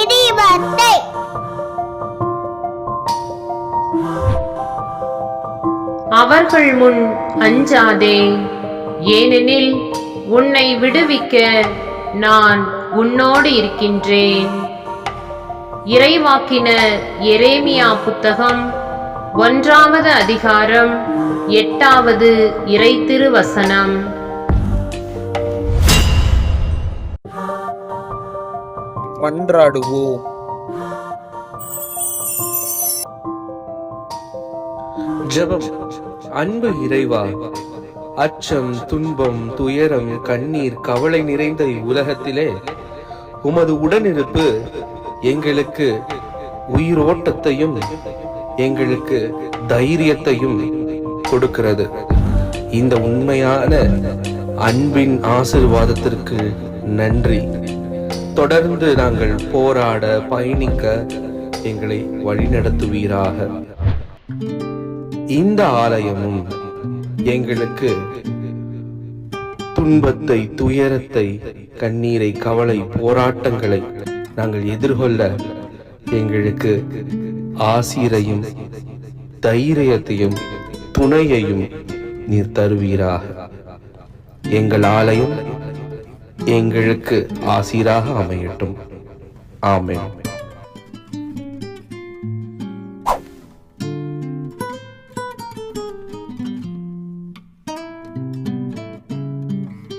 இடிபத்தை அவர்கள் முன் அஞ்சாதே ஏனெனில் உன்னை விடுவிக்க நான் உன்னோடு இருக்கின்றேன். இறைவாக்கின எரேமியா புத்தகம் ஒன்றாவது அதிகாரம் எட்டாவது இறை திருவசனம். மன்றாடுவோம் ஜபம் அன்பு இறைவா அச்சம் துன்பம் துயரம் கண்ணீர் கவலை நிறைந்த இவ்வுலகத்திலே உமது உடனிருப்பு எங்களுக்கு உயிரோட்டத்தையும் எங்களுக்கு தைரியத்தையும் கொடுக்கிறது. இந்த உண்மையான அன்பின் ஆசிர்வாதத்திற்கு நன்றி. தொடர்ந்து நாங்கள் போராட பயணிக்க எங்களை வழிநடத்துவீராக. இந்த ஆலயமும் எங்களுக்கு துன்பத்தை துயரத்தை கண்ணீரை கவலை போராட்டங்களை நாங்கள் எதிர்கொள்ள எங்களுக்கு ஆசிரையும் தைரியத்தையும் துணையையும் நீர் தருவீராக. எங்கள் ஆலயம் எங்களுக்கு ஆசீராக அமையட்டும். ஆமேன்.